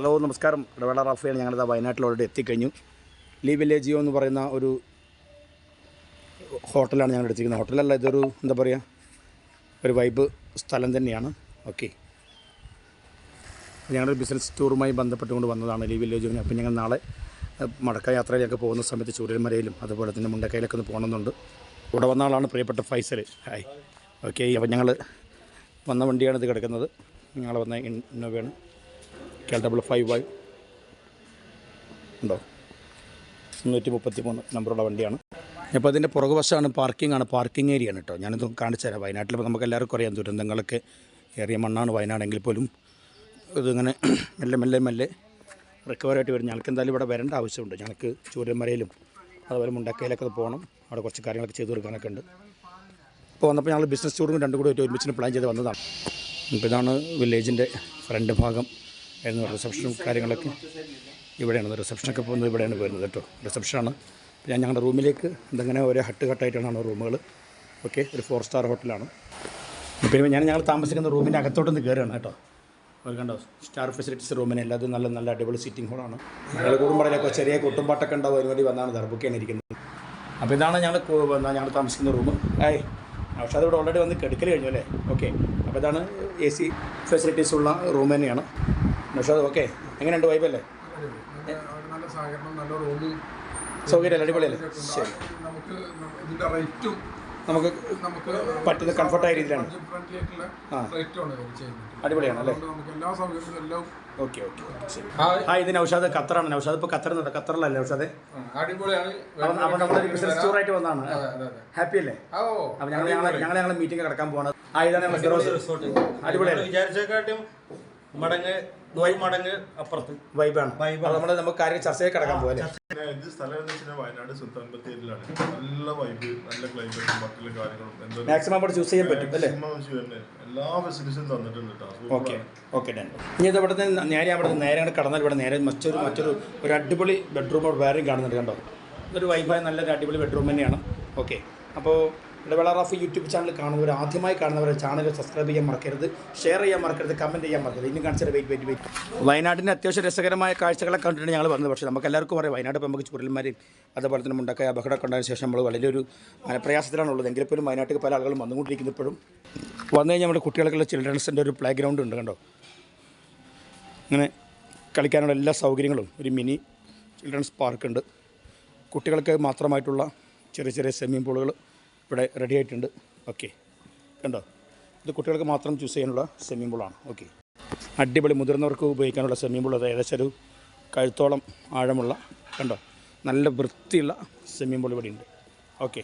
Hello നമസ്കാരം. ഇടവേള റാഫിയാണ് ഞങ്ങളിതാ വയനാട്ടിൽ ഓൾറെഡി എത്തിക്കഴിഞ്ഞു. ലീ വില്ലേജിയോ എന്ന് പറയുന്ന ഒരു ഹോട്ടലാണ് ഞങ്ങൾ എടുത്തിരിക്കുന്നത്. ഹോട്ടലല്ല ഇതൊരു എന്താ പറയുക ഒരു വൈബ് സ്ഥലം തന്നെയാണ്. ഓക്കെ ഞങ്ങളുടെ ബിസിനസ് ടൂറുമായി ബന്ധപ്പെട്ടുകൊണ്ട് വന്നതാണ് ലീ വില്ലേജിന് അപ്പം ഞങ്ങൾ നാളെ മടക്ക യാത്രയിലൊക്കെ പോകുന്ന സമയത്ത് ചൂരൽമലയിലും അതുപോലെ തന്നെ മുണ്ടക്കയിലൊക്കെ ഒന്ന് പോകണമെന്നുണ്ട്. ഇവിടെ വന്ന ആളാണ് പ്രിയപ്പെട്ട ഫൈസൽ ഹായ്. ഓക്കെ അപ്പം ഞങ്ങൾ വന്ന വണ്ടിയാണ് ഇത് കിടക്കുന്നത്. ഞങ്ങൾ വന്ന ഇന്നോവയാണ്. കെ ഡബിൾ ഫൈവ് വൈ ഉണ്ടോ? മുന്നൂറ്റി മുപ്പത്തി മൂന്ന് നമ്പറുള്ള വണ്ടിയാണ് അപ്പോൾ അതിന്റെ പുറകുവശമാണ് പാർക്കിംഗ് ആണ്. പാർക്കിംഗ് ഏരിയ ആണ് കേട്ടോ ഞാനിത് കാണിച്ചു തരാം. വയനാട്ടിൽ നമുക്ക് എല്ലാവർക്കും അറിയാം. ദുരന്തങ്ങളൊക്കെ ഏറിയ മണ്ണാണ് വയനാടെങ്കിൽ പോലും. ഇതിങ്ങനെ മെല്ലെ മെല്ലെ മെല്ലെ റിക്കവറായിട്ട് വരും ഞങ്ങൾക്ക് എന്തായാലും ഇവിടെ വരേണ്ട ആവശ്യമുണ്ട്. ഞങ്ങൾക്ക് ചൂരന്മരയിലും അതുപോലെ മുണ്ടക്കയിലൊക്കെ പോകണം. അവിടെ കുറച്ച് കാര്യങ്ങളൊക്കെ ചെയ്തു കൊടുക്കാനൊക്കെ ഉണ്ട്. ഇപ്പോൾ വന്നപ്പോൾ ഞങ്ങൾ ബിസിനസ് ടൂറും രണ്ടും കൂടി ഒരു ഒരുമിച്ച് പ്ലാൻ ചെയ്ത് വന്നതാണ്. ഇതാണ് വില്ലേജിന്റെ ഫ്രണ്ട് ഭാഗം. എന്ന് റിസപ്ഷനും കാര്യങ്ങളൊക്കെ ഇവിടെയാണ്. റിസപ്ഷനൊക്കെ പോകുന്നത് ഇവിടെയാണ് വരുന്നത് കേട്ടോ. റിസപ്ഷനാണ് ഞാൻ ഞങ്ങളുടെ റൂമിലേക്ക് എന്തെങ്ങനെ ഒരു ഹട്ട് കട്ടായിട്ടാണ് റൂമുകൾ ഓക്കെ ഒരു ഫോർ സ്റ്റാർ ഹോട്ടലാണ് പിന്നെ ഞാൻ ഞങ്ങൾ താമസിക്കുന്ന റൂമിന്റെ അകത്തോട്ടൊന്ന് കയറുകയാണ് കേട്ടോ. അവർ കണ്ടോ സ്റ്റാർ ഫെസിലിറ്റീസ് റൂമിന് എല്ലാതും നല്ല നല്ല അടിപൊളി സീറ്റിംഗ് ഹോളാണ് ഞങ്ങൾ കുടുംബത്തിലൊക്കെ ചെറിയ കുട്ടുംപാട്ടൊക്കെ ഉണ്ടാവും അതിന് വേണ്ടി വന്നാണ് ദർബുക്കാണ് ഇരിക്കുന്നത്. അപ്പോൾ ഇതാണ് ഞങ്ങൾ ഞങ്ങൾ താമസിക്കുന്ന റൂം ഏയ് പക്ഷേ അതിവിടെ ഓൾറെഡി വന്ന് കെടുക്കൽ കഴിഞ്ഞു അല്ലേ? ഓക്കെ അപ്പോൾ ഇതാണ് എ സി ഫെസിലിറ്റീസ് ഉള്ള റൂം തന്നെയാണ്. അത് ഓക്കെ. എങ്ങനെയുണ്ട് വൈബല്ലേ നല്ല സഹകരണം നല്ല റൂമും. സൗകര്യമല്ല അടിപൊളിയല്ലേ? ശരി. നമുക്ക് ഇതിന്റെ റേറ്റും നമുക്ക് നമുക്ക് പറ്റുന്ന കംഫർട്ടായ രീതിയിലാണ്. അടിപൊളിയാണ് അല്ലേ? നമുക്ക് എല്ലാ സൗകര്യവും എല്ലാം ഓക്കെ ഓക്കെ ശരി. ആ ഇത് നൗഷാദ് ഖത്തറാണ്. നൗഷാദ് ഇപ്പോൾ ഖത്തറിൽ ഖത്തറിലല്ലേ നൗഷാദ്? അടിപൊളിയാണ്. അപ്പോൾ ബിസിനസ് ടൂറായിട്ട് വന്നതാണ്. ഹാപ്പി അല്ലേ? ഓ അപ്പോൾ ഞങ്ങൾ ഞങ്ങൾ ഞങ്ങൾ ഞങ്ങൾ മീറ്റിംഗ് കിടക്കാൻ പോകണം ആ ഇതാണ് നമ്മുടെ ഫിറോസ് അടിപൊളിയല്ലേ? വിചാരിച്ചേക്കാട്ടും മടങ്ങ് വൈ മടങ്ങ് അപ്പുറത്ത്. വൈബാണ്. വൈബ് നമ്മൾ നമുക്ക് കാര്യം ചർച്ചയിൽ കിടക്കാൻ പോലെ ഇത് സ്ഥലം എന്ന് വെച്ചാൽ വയനാട് സുൽത്താൻ ബത്തേരിയിലാണ്. നല്ല വൈബ് നല്ല ക്ലൈമറ്റും മറ്റുള്ള കാര്യങ്ങളും. എന്തോ മാക്സിമം അവിടെ ചൂസ് ചെയ്യാൻ പറ്റും അല്ലേ? എല്ലാ ഫെസിലിറ്റീസും തന്നിട്ടുണ്ട് ഓക്കെ ഓക്കെ ഡൻ ഇനി ഇത് ഇവിടെ നേരെ അവിടെ നിന്ന് നേരെ അങ്ങോട്ട് കടന്നാൽ ഇവിടെ നേരെ മറ്റൊരു മറ്റൊരു ഒരു അടിപൊളി ബെഡ്റൂം അവിടെ വേറെയും കാണുന്നുണ്ട് കണ്ടോ? ഇതൊരു വൈബായ നല്ലൊരു അടിപൊളി ബെഡ്റൂം തന്നെയാണ്. ഓക്കെ. അപ്പോൾ ഇടവേള റാഫ് യൂട്യൂബ് ചാനൽ കാണുന്നവർ ആദ്യമായി കാണുന്നവർ ചാനൽ സബ്സ്ക്രൈബ് ചെയ്യാൻ മറക്കരുത് ഷെയർ ചെയ്യാൻ മറക്കരുത് കമന്റ് ചെയ്യാൻ മറക്കരുത്. ഇനി കാണിച്ചാൽ വെയിറ്റ് വെയിറ്റ് വെയിറ്റ് വയനാടിന്റെ അത്യാവശ്യം രസകരമായ കാഴ്ചകളെ കണ്ടിട്ട് ഞങ്ങൾ വന്നത്. പക്ഷേ നമുക്ക് എല്ലാവർക്കും പറയാം വയനാട് ഇപ്പോൾ നമുക്ക് ചുരന്മാരെയും അതുപോലെ തന്നെ മുണ്ടക്കായ അപകടമൊക്കെ ശേഷം നമ്മൾ വലിയൊരു മനപ്രയാസത്തിലാണുള്ളത് എങ്കിൽ പോലും വയനാട്ടിൽ പല ആളുകളും വന്നുകൊണ്ടിരിക്കുന്നു ഇപ്പോഴും. വന്നു കഴിഞ്ഞാൽ നമ്മുടെ കുട്ടികൾക്കുള്ള ചിൽഡ്രൻസിന്റെ ഒരു പ്ലേ ഗ്രൗണ്ട് ഉണ്ട് കണ്ടോ? ഇങ്ങനെ കളിക്കാനുള്ള എല്ലാ സൗകര്യങ്ങളും ഒരു മിനി ചിൽഡ്രൻസ് പാർക്കുണ്ട് കുട്ടികൾക്ക് മാത്രമായിട്ടുള്ള ചെറിയ ചെറിയ സ്വിമ്മിംഗ് പൂളുകൾ ഇവിടെ റെഡി ആയിട്ടുണ്ട്. ഓക്കെ കണ്ടോ? ഇത് കുട്ടികൾക്ക് മാത്രം ചൂസ് ചെയ്യാനുള്ള സ്വിമ്മിംഗ് പൂളാണ് ഓക്കെ അടിപൊളി മുതിർന്നവർക്ക് ഉപയോഗിക്കാനുള്ള സ്വിമ്മിംഗ് പൂൾ അത് ഏകദേശം ഒരു കഴുത്തോളം ആഴമുള്ള കണ്ടോ? നല്ല വൃത്തിയുള്ള സ്വിമ്മിംഗ് ഇവിടെ ഉണ്ട് ഓക്കെ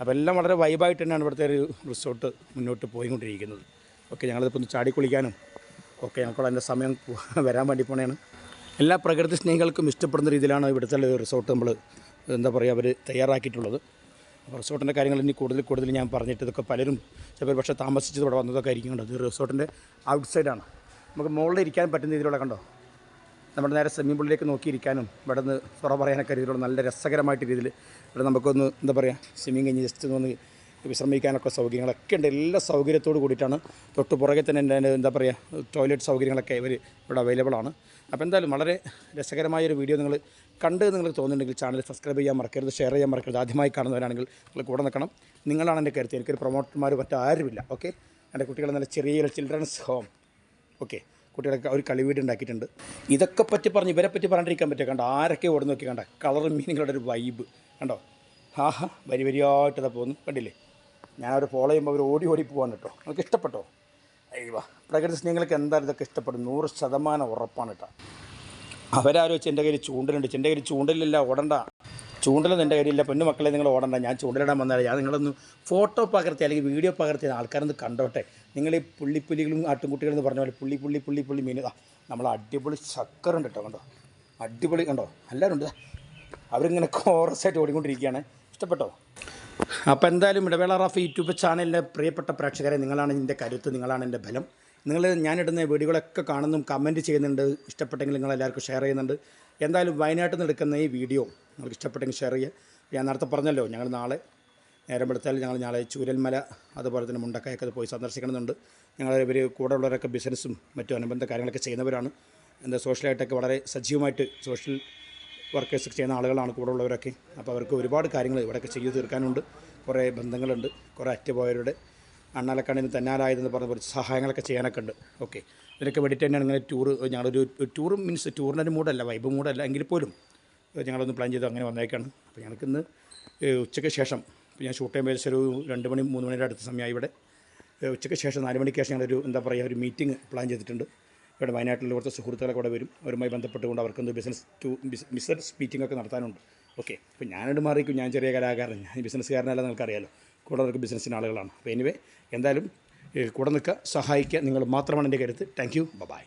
അപ്പോൾ എല്ലാം വളരെ വൈബായിട്ട് തന്നെയാണ് ഇവിടുത്തെ ഒരു റിസോർട്ട് മുന്നോട്ട് പോയിക്കൊണ്ടിരിക്കുന്നത്. ഓക്കെ ഞങ്ങളിതിപ്പോൾ ഒന്ന് ചാടിക്കുളിക്കാനും ഓക്കെ ഞങ്ങൾക്കുള്ള അതിന്റെ സമയം വരാൻ വേണ്ടി പോണേണ്. എല്ലാ പ്രകൃതി സ്നേഹികൾക്കും ഇഷ്ടപ്പെടുന്ന രീതിയിലാണ് ഇവിടുത്തെ റിസോർട്ട് നമ്മൾ എന്താ പറയുക അവർ തയ്യാറാക്കിയിട്ടുള്ളത്. റിസോർട്ടിന്റെ കാര്യങ്ങൾ ഇനി കൂടുതൽ കൂടുതൽ ഞാൻ പറഞ്ഞിട്ട് ഇതൊക്കെ പലരും ചിലപ്പോൾ പക്ഷേ താമസിച്ചത് ഇവിടെ വന്നതൊക്കെ ആയിരിക്കും കണ്ടത്. റിസോർട്ടിന്റെ ഔട്ട് സൈഡാണ് നമുക്ക് മുകളിൽ ഇരിക്കാൻ പറ്റുന്ന രീതിയിലുള്ള കണ്ടോ? നമ്മുടെ നേരെ സ്വിമ്മിംഗ് പൂളിലേക്ക് നോക്കിയിരിക്കാനും ഇവിടെ നിന്ന് തുറ പറയാനൊക്കെ രീതിയിലുള്ള നല്ല രസകരമായിട്ട് രീതിയിൽ ഇവിടെ നമുക്കൊന്ന് എന്താ പറയുക സ്വിമ്മിങ് കഴിഞ്ഞ് ജസ്റ്റ് ഒന്ന് വിശ്രമിക്കാനൊക്കെ സൗകര്യങ്ങളൊക്കെ ഉണ്ട്. എല്ലാ സൗകര്യത്തോട് കൂടിയിട്ടാണ് തൊട്ട് പുറകെ തന്നെ എന്റെ എന്താ പറയുക ടോയ്ലറ്റ് സൗകര്യങ്ങളൊക്കെ ഇവർ ഇവിടെ അവൈലബിൾ ആണ്. അപ്പോൾ എന്തായാലും വളരെ രസകരമായൊരു വീഡിയോ നിങ്ങൾ കണ്ട് നിങ്ങൾക്ക് തോന്നുന്നുണ്ടെങ്കിൽ ചാനൽ സബ്സ്ക്രൈബ് ചെയ്യാൻ മറക്കരുത് ഷെയർ ചെയ്യാൻ മറക്കരുത്. ആദ്യമായി കാണുന്നവരാണെങ്കിൽ നിങ്ങൾ കൂടെ നിൽക്കണം. നിങ്ങളാണ് എന്റെ കരുത്തി. എനിക്കൊരു പ്രൊമോട്ടർമാർ മറ്റാരുമില്ല ഓക്കെ എന്റെ കുട്ടികളെ നല്ല ചെറിയ ചിൽഡ്രൻസ് ഹോം ഓക്കെ കുട്ടികളൊക്കെ ഒരു കളിവീട് ഉണ്ടാക്കിയിട്ടുണ്ട്. ഇതൊക്കെ പറ്റി പറഞ്ഞ് ഇവരെ പറ്റി പറഞ്ഞിരിക്കാൻ പറ്റുക കണ്ടോ? ആരൊക്കെ ഓടി നോക്കി കണ്ട? കളർ മീനുകളുടെ ഒരു വൈബ് കണ്ടോ? ആഹാ വരി വരിയായിട്ട് അതാ പോകുന്നു കണ്ടില്ലേ? ഞാനവരെ ഫോളോ ചെയ്യുമ്പോൾ അവർ ഓടി ഓടി പോകാൻ കേട്ടോ. നിങ്ങൾക്ക് ഇഷ്ടപ്പെട്ടോ? അയ്യോ പ്രകൃതി സ്നേഹികൾക്ക് എന്തായാലും ഇതൊക്കെ ഇഷ്ടപ്പെടും. നൂറ് ശതമാനം ഉറപ്പാണ് കേട്ടോ. അവരാരോ വെച്ച് എന്റെ കയ്യിൽ ചൂണ്ടലുണ്ട്. എന്റെ കയ്യിൽ ചൂണ്ടലില്ല ഓടണ്ട. ചൂണ്ടലൊന്നും എന്റെ കയ്യിലില്ല. പെണ്ണു മക്കളെ നിങ്ങൾ ഓടണ്ട. ഞാൻ ചൂണ്ടലിടാൻ വന്നാൽ ഞാൻ നിങ്ങളൊന്ന് ഫോട്ടോ പകർത്തി അല്ലെങ്കിൽ വീഡിയോ പകർത്തി ആൾക്കാരൊന്ന് കണ്ടോട്ടെ. നിങ്ങൾ ഈ പുള്ളിപ്പുലികളും ആട്ടുംകുട്ടികളും എന്ന് പറഞ്ഞ പോലെ പുള്ളി പുള്ളി പുള്ളി പുള്ളി മീൻ. നമ്മൾ അടിപൊളി ചക്കറുണ്ട് കേട്ടോ. കണ്ടോ? അടിപൊളി കണ്ടോ? എല്ലാവരും ഉണ്ട്. അവരിങ്ങനെ കോറസായിട്ട് ഓടിക്കൊണ്ടിരിക്കുകയാണ്. ഇഷ്ടപ്പെട്ടോ? അപ്പോൾ എന്തായാലും ഇടവേള റാഫ് യൂട്യൂബ് ചാനലിലെ പ്രിയപ്പെട്ട പ്രേക്ഷകരെ നിങ്ങളാണ് എന്റെ കരുത്ത് നിങ്ങളാണ് എന്റെ ബലം. നിങ്ങൾ ഞാനിടുന്ന വീഡിയോകളൊക്കെ കാണുന്നും കമന്റ് ചെയ്യുന്നുണ്ട്. ഇഷ്ടപ്പെട്ടെങ്കിൽ നിങ്ങൾ എല്ലാവർക്കും ഷെയർ ചെയ്യുന്നുണ്ട്. എന്തായാലും വയനാട്ടിൽ നിന്ന് എടുക്കുന്ന ഈ വീഡിയോ നിങ്ങൾക്ക് ഇഷ്ടപ്പെട്ടെങ്കിൽ ഷെയർ ചെയ്യുക. ഞാൻ നേരത്തെ പറഞ്ഞല്ലോ ഞങ്ങൾ നാളെ നേരം എടുത്താൽ ഞങ്ങൾ നാളെ ചൂരൽമല അതുപോലെ തന്നെ മുണ്ടക്കയൊക്കെ പോയി സന്ദർശിക്കണമെന്നുണ്ട്. ഞങ്ങൾ ഇവർ കൂടെ ഉള്ളവരൊക്കെ ബിസിനസ്സും മറ്റു അനുബന്ധ കാര്യങ്ങളൊക്കെ ചെയ്യുന്നവരാണ്. എന്താ സോഷ്യലായിട്ടൊക്കെ വളരെ സജീവമായിട്ട് സോഷ്യൽ വർക്കേഴ്സ് ചെയ്യുന്ന ആളുകളാണ് കൂടെ ഉള്ളവരൊക്കെ അപ്പോൾ അവർക്ക് ഒരുപാട് കാര്യങ്ങൾ ഇവിടെയൊക്കെ ചെയ്തു തീർക്കാനുണ്ട്. കുറേ ബന്ധങ്ങളുണ്ട്. കുറേ അറ്റുപോയവരുടെ അണ്ണാലക്കണ്ണിന് തന്നാലായതെന്ന് പറഞ്ഞ കുറച്ച് സഹായങ്ങളൊക്കെ ചെയ്യാനൊക്കെ ഉണ്ട്. ഓക്കെ. ഇതിനൊക്കെ വേണ്ടിയിട്ട് തന്നെയാണ് ഇങ്ങനെ ടൂറ് ഞങ്ങളൊരു ടൂർ മീൻസ് ടൂറിനൊരു മൂഡല്ല വൈബ് മൂഡല്ല എങ്കിൽ പോലും ഞങ്ങളൊന്ന് പ്ലാൻ ചെയ്ത് അങ്ങനെ വന്നേക്കാണ്. അപ്പോൾ ഞങ്ങൾക്കിന്ന് ഉച്ചയ്ക്ക് ശേഷം ഞാൻ ഷൂട്ട് ചെയ്യുമ്പോൾ ഏകദേശം ഒരു രണ്ട് മണി മൂന്ന് മണിയുടെ അടുത്ത സമയമായി ഇവിടെ. ഉച്ചയ്ക്ക് ശേഷം നാല് മണിക്ക് ശേഷം ഞങ്ങളൊരു എന്താ പറയുക ഒരു മീറ്റിംഗ് പ്ലാൻ ചെയ്തിട്ടുണ്ട്. ഇവിടെ വയനാട്ടിൽ കുറച്ച് സുഹൃത്തുക്കളൊക്കെ കൂടെ വരും. അവരുമായി ബന്ധപ്പെട്ടുകൊണ്ട് അവർക്കൊന്ന് ബിസിനസ് ടു ബിസിനസ് മീറ്റിംഗ് ഒക്കെ നടത്താനുണ്ട്. ഓക്കെ അപ്പോൾ ഞാനോട് മാറിക്കും ഞാൻ ചെറിയ കലാകാരൻ. ഞാൻ ബിസിനസ്സുകാരനല്ല നിങ്ങൾക്കറിയാലോ. കൂടെ അവർക്ക് ബിസിനസ്സിന് ആളുകളാണ്. അപ്പോൾ എനിവേ എന്തായാലും കൂടെ നിൽക്കുക സഹായിക്കുക നിങ്ങൾ മാത്രമാണ് എന്റെ കരുത്ത്. Thank you by